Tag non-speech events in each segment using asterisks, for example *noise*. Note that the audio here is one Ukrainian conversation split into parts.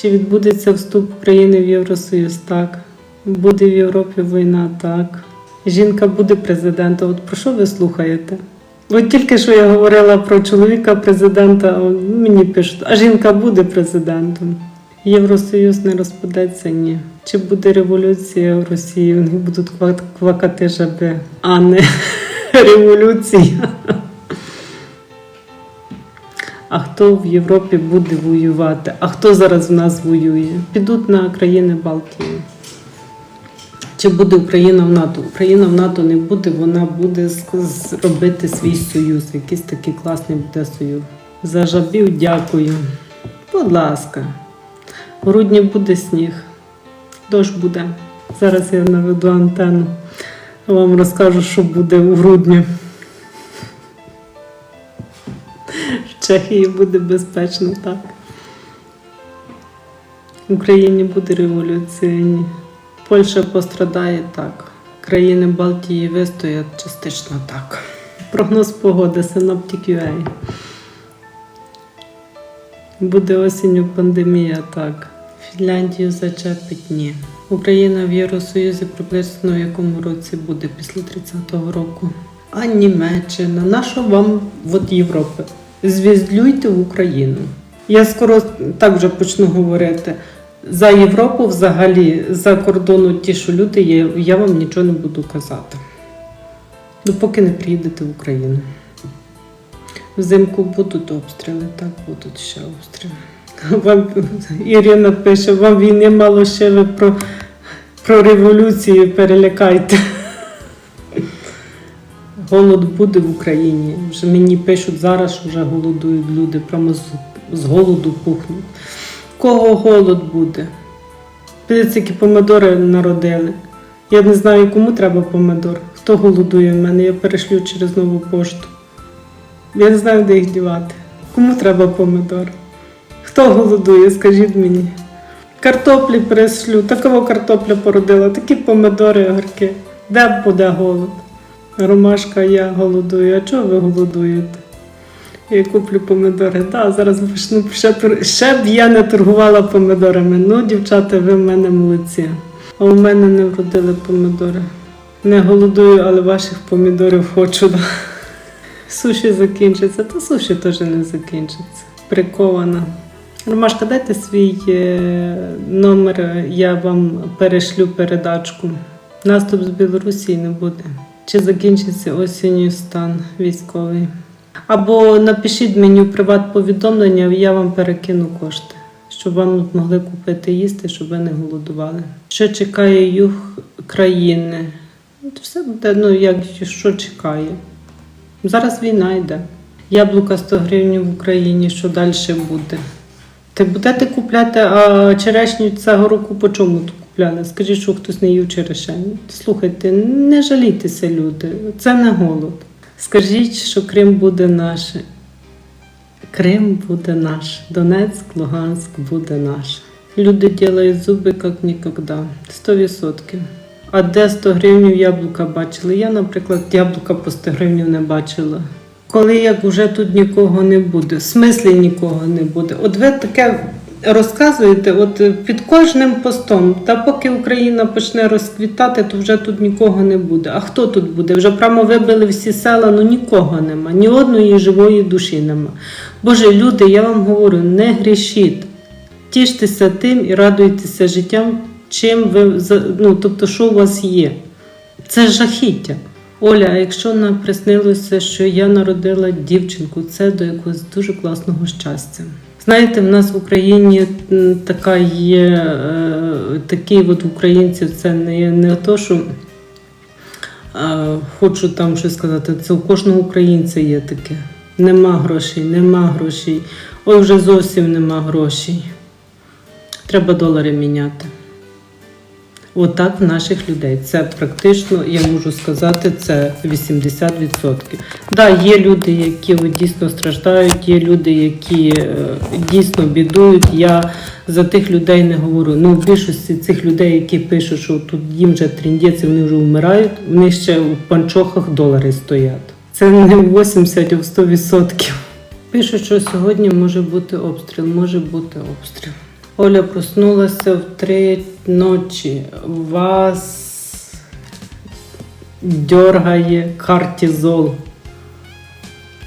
Чи відбудеться вступ України в Євросоюз? Так. Буде в Європі війна? Так. Жінка буде президентом. От про що ви слухаєте? От тільки що я говорила про чоловіка президента, мені пишуть, а жінка буде президентом. Євросоюз не розпадеться, ні. Чи буде революція в Росії? Вони будуть ква- квакати жаби, а не *laughs* революція. А хто в Європі буде воювати? А хто зараз в нас воює? Підуть на країни Балтії. Чи буде Україна в НАТО? Україна в НАТО не буде, вона буде робити свій союз. Якийсь такий класний буде союз. За жабів дякую. Будь ласка. В грудні буде сніг. Дощ буде. Зараз я наведу антенну. Вам розкажу, що буде у грудні. Чехії буде безпечно, так. В Україні буде революція. Ні. Польща пострадає так. Країни Балтії вистоять частично так. Прогноз погоди Synoptic.ua. Буде осінню пандемія, так. Фінляндію зачепить ні. Україна в Євросоюзі приблизно в якому році буде після 30-го року. А Німеччина, на що вам от Європи? Звіздлюйте Україну. Я скоро так вже почну говорити. За Європу взагалі, за кордону ті, що люди є, я вам нічого не буду казати. Ну, поки не приїдете в Україну. Взимку будуть обстріли, так будуть ще обстріли. Вам Ірина пише, вам війни мало ще ви про, про революцію перелякайте. Голод буде в Україні. Вже мені пишуть зараз, що вже голодують люди, прямо з, з голоду пухнуть. Кого голод буде? Подивіться, які помидори народили. Я не знаю, кому треба помидор. Хто голодує в мене, я перешлю через нову пошту. Я не знаю, де їх дівати. Кому треба помидор? Хто голодує, скажіть мені. Картоплі перешлю, такого картопля породила, такі помидори, огірки. Де буде голод? Ромашка, я голодую. А чого ви голодуєте? Я куплю помидори. Так, зараз почну ще, ще б я не торгувала помидорами. Ну, дівчата, ви в мене молодці. А у мене не вродили помидори. Не голодую, але ваших помідорів хочу. Да. Суші закінчиться, та суші теж не закінчиться. Прикована. Ромашка, дайте свій е, номер, я вам перешлю передачку. Наступ з Білорусі не буде. Чи закінчиться осінню стан військовий? Або напишіть мені в приват-повідомлення, я вам перекину кошти, щоб вам могли купити їсти, щоб ви не голодували. Що чекає юг країни? Все буде, ну як що чекає. Зараз війна йде. Яблука 100 гривень в Україні, що далі буде? Ти будете купляти, а черешню цього року по чому купляли? Скажіть, що хтось не їв черешень. Слухайте, не жалійтеся, люди, це не голод. Скажіть, що Крим буде наш. Крим буде наш. Донецьк, Луганськ буде наш. Люди ділають зуби як ніколи. 100%. А де 100 гривень яблука бачили? Я, наприклад, яблука по 100 гривень не бачила. Коли як вже тут нікого не буде, в смислі нікого не буде. От ви таке розказуєте, от е, під кожним постом, та поки Україна почне розквітати, то вже тут нікого не буде. А хто тут буде? Вже прямо вибили всі села, ну нікого нема, ні одної живої душі нема. Боже, люди, я вам говорю, не грішіть. Тіштеся тим і радуйтеся життям, чим ви ну, тобто, що у вас є. Це жахіття. Оля, а якщо нам приснилося, що я народила дівчинку, це до якогось дуже класного щастя. Знаєте, в нас в Україні така є, е, такий от українців, це не, не то, що е, хочу там щось сказати, це у кожного українця є таке. Нема грошей, нема грошей. Ой, вже зовсім нема грошей. Треба долари міняти. Отак в наших людей. Це практично, я можу сказати, це 80%. Да, є люди, які дійсно страждають, є люди, які е, дійсно бідують. Я за тих людей не говорю. Ну, в більшості цих людей, які пишуть, що тут їм вже тріндець, вони вже вмирають, вони ще у панчохах долари стоять. Це не 80, а в 100%. Пишуть, що сьогодні може бути обстріл, може бути обстріл. Оля проснулася в три ночі. Вас дьоргає кортизол.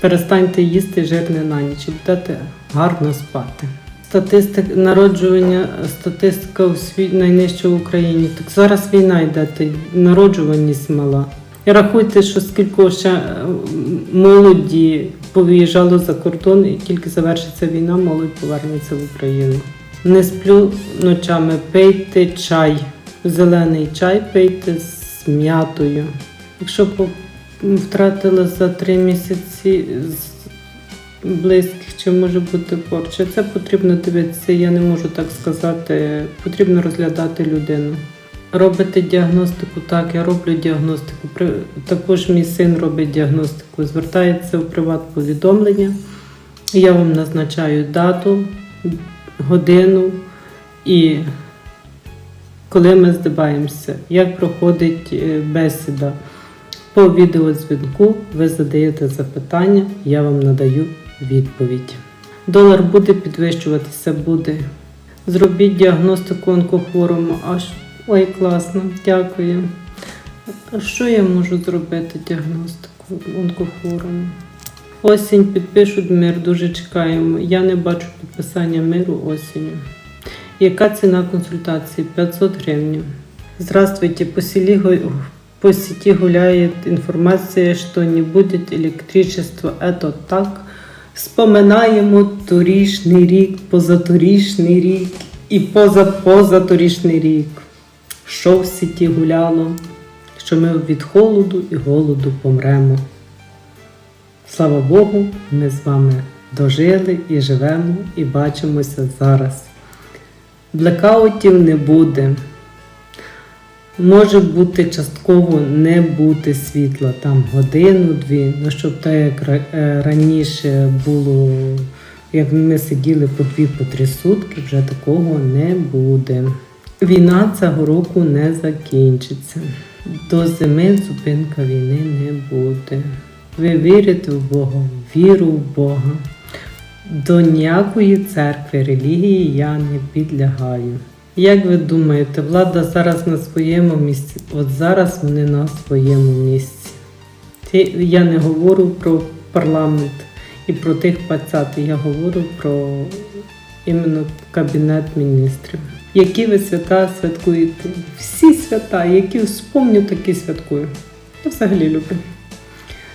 Перестаньте їсти жирне на ніч будете гарно спати. Статистика народжування, статистика у світі найнижча в Україні. Так зараз війна йде, народжуваність мала. І рахуйте, що скільки ще е, молоді повиїжджало за кордон, і тільки завершиться війна, молодь повернеться в Україну. Не сплю ночами, пийте чай. Зелений чай пийте з м'ятою. Якщо втратила за три місяці з близьких, чи може бути порча, це потрібно дивитися, я не можу так сказати. Потрібно розглядати людину. Робите діагностику, так, я роблю діагностику. Також мій син робить діагностику, звертається в приват-повідомлення. Я вам назначаю дату, годину і коли ми здибаємося, як проходить е, бесіда. По відеодзвінку ви задаєте запитання, я вам надаю відповідь. Долар буде підвищуватися, буде. Зробіть діагностику онкохворому. Аж ой, класно, дякую. Що я можу зробити діагностику онкохворому? Осінь підпишуть мир, дуже чекаємо. Я не бачу підписання миру осінню. Яка ціна консультації? 500 гривень. Здравствуйте, по, селі, по сети гуляет информация, что не будет электричества. Это так. Вспоминаємо торішний рік, позаторішний рік і позапозаторішний рік. Що в сіті гуляло, що ми від холоду і голоду помремо. Слава Богу, ми з вами дожили і живемо, і бачимося зараз. Блекаутів не буде. Може бути частково не бути світла, там годину-дві, ну щоб так як е, раніше було, як ми сиділи по дві по три сутки, вже такого не буде. Війна цього року не закінчиться. До зими зупинка війни не буде. Ви вірите в Бога, віру в Бога. До ніякої церкви, релігії я не підлягаю. Як ви думаєте, влада зараз на своєму місці? От зараз вони на своєму місці. Я не говорю про парламент і про тих пацати, я говорю про іменно кабінет міністрів. Які ви свята святкуєте? Всі свята, які вспомню, такі святкую. Я взагалі люблю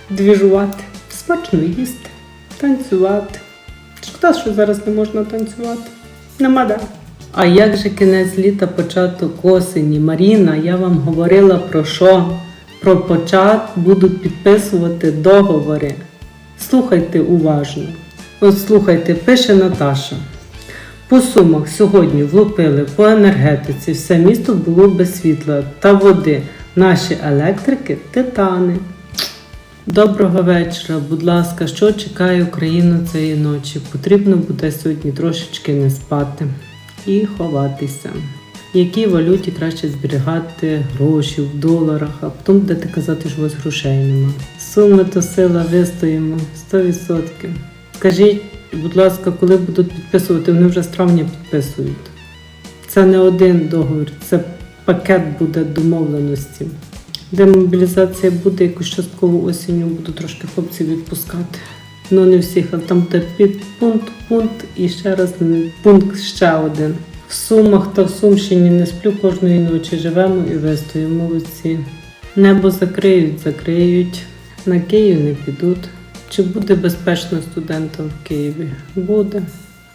двіжувати, смачно їсти, танцювати. Шкода, що зараз не можна танцювати. Нема де. А як же кінець літа, початок осені? Маріна, я вам говорила про що? Про почат будуть підписувати договори. Слухайте уважно. От слухайте, пише Наташа. По сумах сьогодні влупили по енергетиці, все місто було без світла та води. Наші електрики титани. Доброго вечора. Будь ласка, що чекає Україну цієї ночі? Потрібно буде сьогодні трошечки не спати і ховатися. Якій валюті краще зберігати гроші в доларах, а потім будете казати, що у вас грошей нема. Суми то сила вистоїмо 100%. Скажіть, будь ласка, коли будуть підписувати, вони вже з травня підписують. Це не один договір, це пакет буде домовленості. Демобілізація буде якусь частково осінню, буду трошки хлопців відпускати. Ну не всіх, але там буде підпункт, пункт і ще раз пункт ще один. В Сумах та в Сумщині не сплю кожної ночі. Живемо і вистоїмо молодці. Небо закриють, закриють. На Київ не підуть. Чи буде безпечно студентам в Києві? Буде.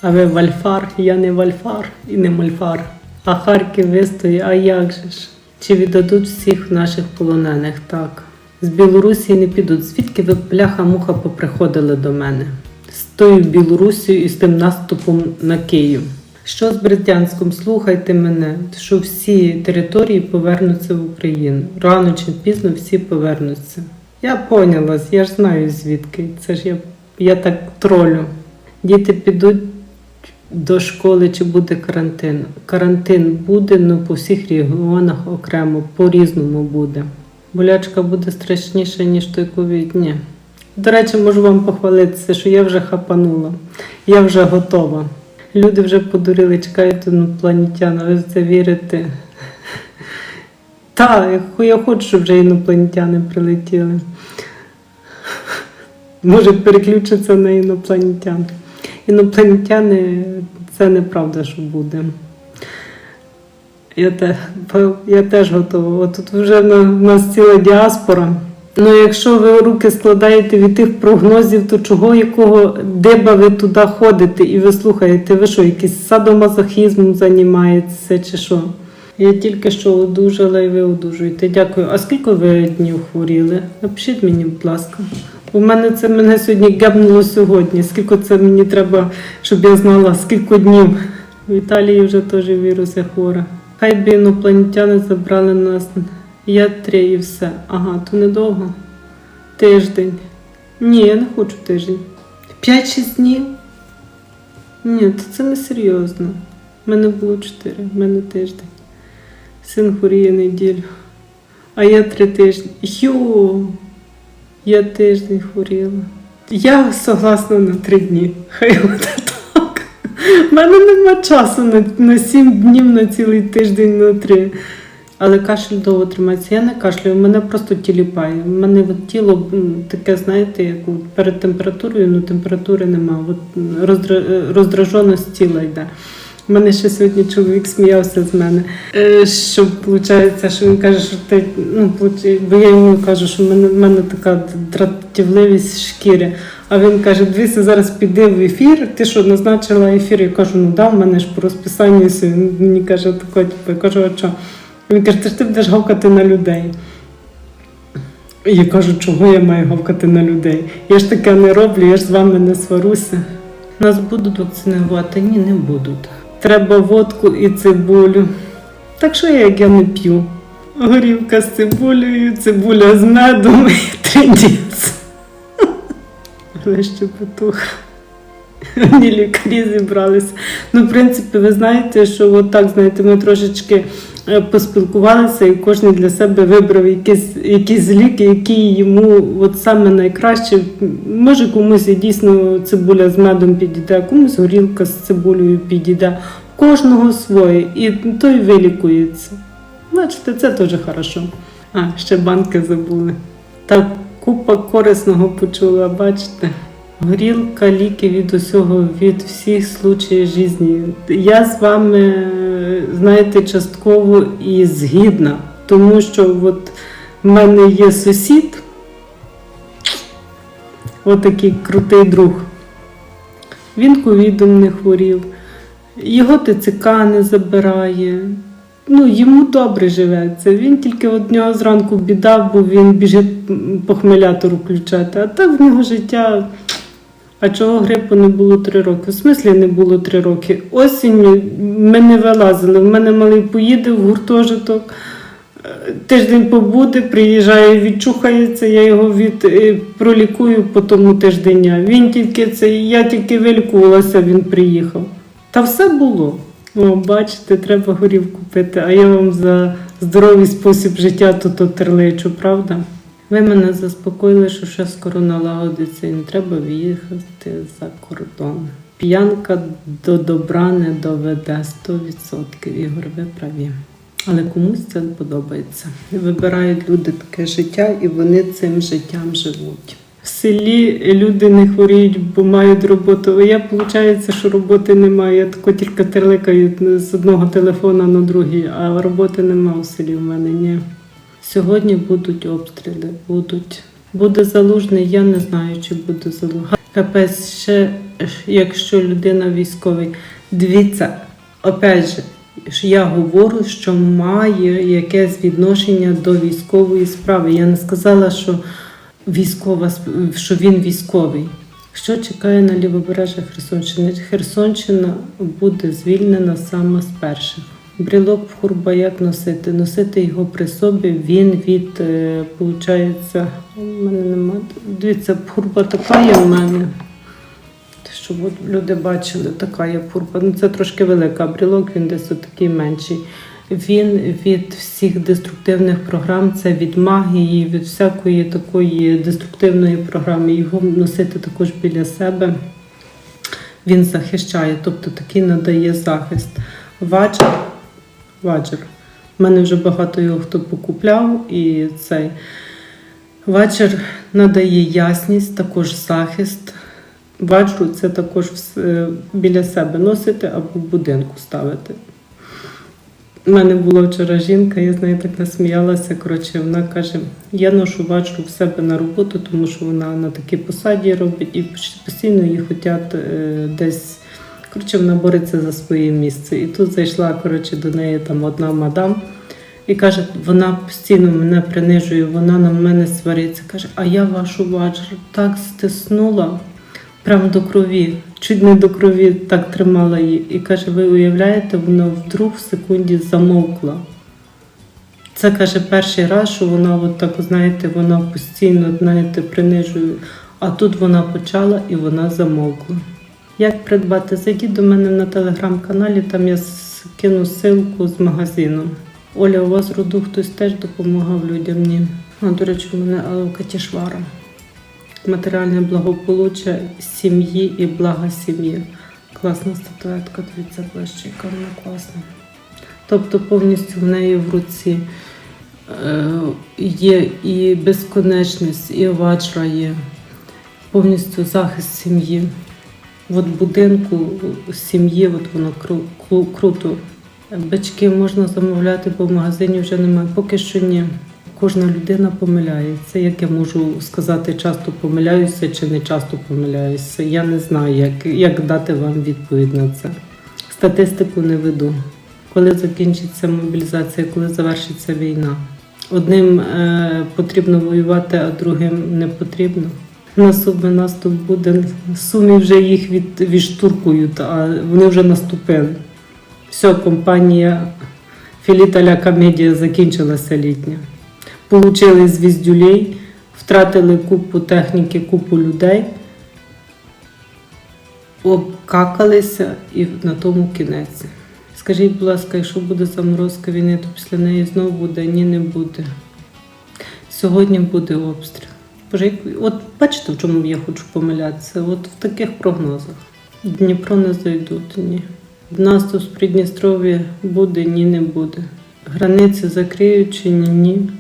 А ви вальфар, я не вальфар і не мальфар. А Харків вистоїть, а як же ж? Чи віддадуть всіх наших полонених? Так. З Білорусі не підуть. Звідки ви бляха-муха поприходили до мене? З тою Білорусією і з тим наступом на Київ. Що з Бердянськом? Слухайте мене, що всі території повернуться в Україну. Рано чи пізно всі повернуться. Я поняла, я ж знаю звідки. Це ж я, я так тролю. Діти підуть до школи чи буде карантин? Карантин буде, але по всіх регіонах окремо, по-різному буде. Болячка буде страшніша, ніж той ковід. Ні. До речі, можу вам похвалитися, що я вже хапанула, я вже готова. Люди вже подурили, чекають інопланетян, а ви в це вірите? Так, я- я хочу, щоб вже інопланетяни прилетіли. Може переключиться на інопланетян. Інопланетяни це неправда, що буде. Я, те, я теж готова. Тут вже в нас ціла діаспора. Ну, якщо ви руки складаєте від тих прогнозів, то чого якого диба ви туди ходите і ви слухаєте, ви що, якийсь садомазохізмом займаєтеся чи що? Я тільки що одужала і ви одужуєте. Дякую. А скільки ви днів хворіли? Напишіть мені, будь ласка. У мене це мене сьогодні гепнуло сьогодні. Скільки це мені треба, щоб я знала, скільки днів. В Італії вже теж вірус я хвора. Хай би інопланетяни забрали нас. Я три і все. Ага, то недовго. Тиждень. Ні, я не хочу тиждень. П'ять-шість днів? Ні, то це не серйозно. У мене було чотири, в мене тиждень. Син хворіє неділю. А я три тижні. Йо! Я тиждень хворіла. Я согласна на три дні. Хай буде так. У мене нема часу на, на сім днів, на цілий тиждень, на три. Але кашель довго тримається. Я не кашлюю, мене просто тіліпає. У мене от тіло таке, знаєте, як перед температурою, ну температури нема. От е, роздраженість тіла йде. У мене ще сьогодні чоловік сміявся з мене. Е, Що виходить, що він каже, що ти ну бо я йому кажу, що в мене, в мене така дратівливість шкіри. А він каже: дивися, зараз піди в ефір. Ти що назначила ефір? Я кажу, ну да, в мене ж по розписанню. все». Він мені каже, тако, типу, я кажу, а що? Він каже, ти ж ти будеш гавкати на людей. Я кажу, чого я маю гавкати на людей? Я ж таке не роблю, я ж з вами не сваруся. Нас будуть вакцинувати? Ні, не будуть. Треба водку і цибулю. Так що я, як я не п'ю? Горівка з цибулею, цибуля з медом і *laughs* тридіць. Але ще петух. *laughs* Ні, лікарі зібралися. Ну, в принципі, ви знаєте, що от так, знаєте, ми трошечки е, поспілкувалися, і кожен для себе вибрав якісь, якісь ліки, які йому от саме найкраще. Може, комусь і дійсно цибуля з медом підійде, комусь горілка з цибулею підійде. Кожного своє, і той вилікується. Бачите, це теж хорошо. А, ще банки забули. Так, купа корисного почула, бачите. Горілка, ліки від усього, від всіх случаїв житті. Я з вами, знаєте, частково і згідна, тому що от в мене є сусід, отакий крутий друг. Він ковідом не хворів, його ТЦК не забирає. Ну, йому добре живеться. Він тільки от нього зранку біда, бо він біжить м, похмелятор включати. А так в нього життя. А чого грипу не було три роки? В смислі не було три роки. Осінню ми не вилазили. В мене малий поїде в гуртожиток, е, тиждень побуде, приїжджає, відчухається, я його від е, пролікую по тому тиждення. Він тільки це, я тільки вилікувалася, він приїхав. Та все було. О, бачите, треба горівку пити, а я вам за здоровий спосіб життя тут отерличу, правда? Ви мене заспокоїли, що ще скоро налагодиться і не треба в'їхати за кордон. П'янка до добра не доведе 100%. Ігор, ви праві. Але комусь це подобається. Вибирають люди таке життя, і вони цим життям живуть. В селі люди не хворіють, бо мають роботу. А я виходить, що роботи немає. Я тако тільки терликаю з одного телефона на другий, а роботи немає у селі в мене. Ні. Сьогодні будуть обстріли, будуть. Буде залужний, я не знаю, чи буде залужний. Капець, ще якщо людина військовий. Дивіться, опять же, я говорю, що має якесь відношення до військової справи. Я не сказала, що військова що він військовий. Що чекає на лівобережжя Херсонщини? Херсонщина буде звільнена саме з перших. Брілок в хурба як носити? Носити його при собі. Він від, е, получається, у мене нема. Дивіться, хурба така є в мене. Щоб люди бачили, така є пурпа. Ну це трошки велика. Брілок він десь отакий менший. Він від всіх деструктивних програм, це від магії, від всякої такої деструктивної програми. Його носити також біля себе. він захищає, тобто такий надає захист. Ваджер, ваджер. У мене вже багато його хто покупляв, і цей ваджер надає ясність, також захист. Ваджру це також вс- біля себе носити або в будинку ставити. У мене була вчора жінка, я з нею так насміялася. Коротше, вона каже: я ношу ваджру в себе на роботу, тому що вона на такій посаді робить і постійно її хочуть е, десь. Коротше, вона бореться за своє місце. І тут зайшла коротше, до неї там одна мадам і каже, вона постійно мене принижує, вона на мене свариться. Каже, а я вашу ваджру так стиснула, прям до крові, чуть не до крові так тримала її. І каже, ви уявляєте, вона вдруг в секунді замовкла. Це каже перший раз, що вона от так, знаєте, вона постійно, знаєте, принижує. А тут вона почала і вона замовкла. Як придбати? Зайдіть до мене на телеграм-каналі, там я скину ссылку з магазину. Оля, у вас роду хтось теж допомагав людям? Ні. А, до речі, у мене Катішвара. Матеріальне благополуччя сім'ї і блага сім'ї. Класна статуетка, дивіться ближче, яка вона класна. Тобто повністю в неї в руці е, є і безконечність, і ваджра є, повністю захист сім'ї. От будинку сім'ї, от воно кру, кру- круто. Бички можна замовляти, бо в магазині вже немає. Поки що ні. Кожна людина помиляється. Як я можу сказати, часто помиляюся чи не часто помиляюся. Я не знаю, як, як дати вам відповідь на це. Статистику не веду. Коли закінчиться мобілізація, коли завершиться війна. Одним е, потрібно воювати, а другим не потрібно. Наступний наступ буде. Сумі вже їх від, відштуркують, а вони вже наступили. Все, компанія Філіталя комедія закінчилася літня. Получили звіздюлей, втратили купу техніки, купу людей, обкакалися і на тому кінець. Скажіть, будь ласка, якщо буде заморозка війни, то після неї знову буде? Ні, не буде. Сьогодні буде обстріл. Боже, от бачите, в чому я хочу помилятися? От в таких прогнозах. Дніпро не зайдуть, ні. Наступ з Придністров'я буде, ні, не буде. Границі закриють чи ні, ні.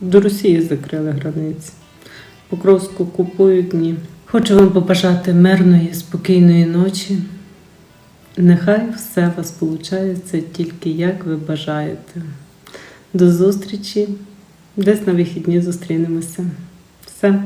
До Росії закрили границі. Покровську купують, ні. Хочу вам побажати мирної, спокійної ночі. Нехай все у вас виходить тільки як ви бажаєте. До зустрічі. Десь на вихідні зустрінемося. Все.